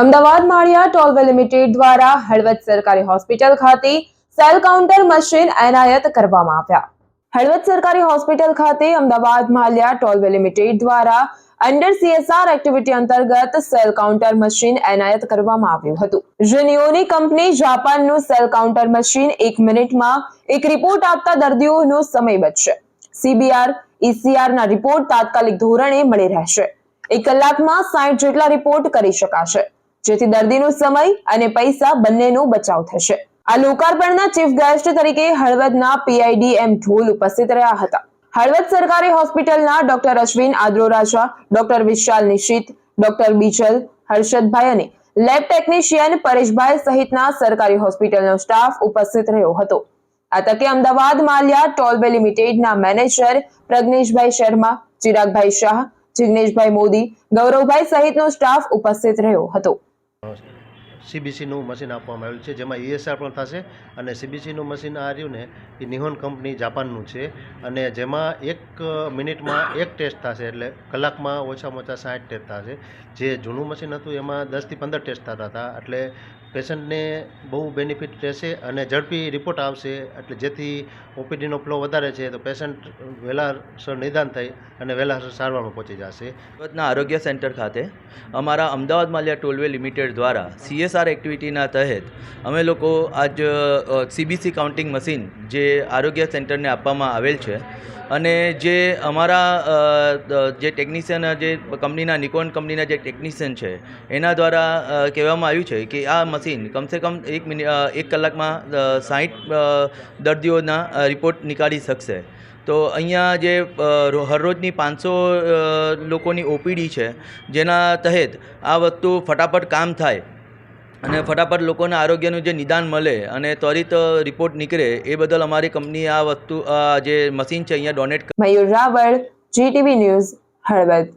Ahmedabad Maliya tollway limited દ્વારા હળવદ સરકારી hospital ખાતે સેલ કાઉન્ટર મશીન એનાયત કરવામાં આવ્યા. હળવદ સરકારી હોસ્પિટલ ખાતે અમદાવાદ માળિયા ટોલવે લિમિટેડ દ્વારા અંડર સીએસઆર એક્ટિવિટી અંતર્ગત સેલ કાઉન્ટર મશીન એનાયત કરવામાં આવ્યું હતું. જેનિયોની કંપની જાપાનનું સેલ કાઉન્ટર મશીન એક મિનિટમાં એક રિપોર્ટ આપતા દર્દીઓનો સમય બચશે. સીબીઆર ઈસીઆરના રિપોર્ટ તાત્કાલિક ધોરણે મળી રહેશે. એક કલાકમાં સાઠ જેટલા રિપોર્ટ કરી શકાશે. જેથી દર્દીનો સમય અને પૈસા બંનેનો બચાવ થશે. આ લોકાર્પણના ચીફ ગેસ્ટ તરીકે હળવદના પીઆઈડી એમ ઢોલ ઉપસ્થિત રહ્યા હતા. હળવદ સરકારી હોસ્પિટલના doctor Ashwin Adroraja doctor Vishal Nishit, doctor Bichal Harshadbhai અને લેબ ટેકનિશિયન પરેશભાઈ સહિતના સરકારી હોસ્પિટલનો સ્ટાફ ઉપસ્થિત રહ્યો હતો. આ તકે અમદાવાદ માલ્યા ટોલવે લિમિટેડના મેનેજર પ્રજ્ઞેશભાઈ શર્મા, ચિરાગભાઈ શાહ, જિગ્નેશભાઈ મોદી, ગૌરવભાઈ સહિતનો સ્ટાફ ઉપસ્થિત રહ્યો હતો. સીબીસીનું મશીન આપવામાં આવેલું છે, જેમાં ઈએસઆર પણ થશે અને સીબીસીનું મશીન આ રહ્યું ને, એ નિહોન કંપની જાપાનનું છે અને જેમાં એક મિનિટમાં એક ટેસ્ટ થશે, એટલે કલાકમાં ઓછામાં ઓછા સાઠ ટેસ્ટ થશે. જે જૂનું મશીન હતું, એમાં દસથી પંદર ટેસ્ટ થતા હતા, એટલે પેશન્ટને બહુ બેનિફિટ રહેશે અને ઝડપી રિપોર્ટ આવશે. એટલે જેથી ઓપીડીનો ફ્લો વધારે છે તો પેશન્ટ વહેલાસર નિદાન થઈ અને વહેલાસર સારવારમાં પહોંચી જશે. સુરતના આરોગ્ય સેન્ટર ખાતે અમારા અમદાવાદ માલિયા ટોલવે લિમિટેડ દ્વારા સીએસઆર એક્ટિવિટીના તહેત અમે લોકો આજ સીબીસી કાઉન્ટિંગ મશીન જે આરોગ્ય સેન્ટરને આપવામાં આવેલ છે અને જે અમારા જે ટેકનિશિયન જે કંપનીના નિકોન કંપનીના જે ટેકનિશિયન છે, એના દ્વારા કહેવામાં આવ્યું છે કે આ મશીન કમસે કમ એક મિનિટ એક કલાકમાં સાહીઠ દર્દીઓના રિપોર્ટ નીકાળી શકશે. તો અહીંયા જે હરરોજની પાંચસો લોકોની ઓપીડી છે, જેના તહેત આ વસ્તુ ફટાફટ કામ થાય. અને ફટાફટ લોકોને આરોગ્યનું જે નિદાન મળે અને ત્વરિત રિપોર્ટ નીકળે, એ બદલ અમારી કંપની આ વસ્તુ જે મશીન છે, અહીંયા donate Mayur Raval, GTV news, Halvad.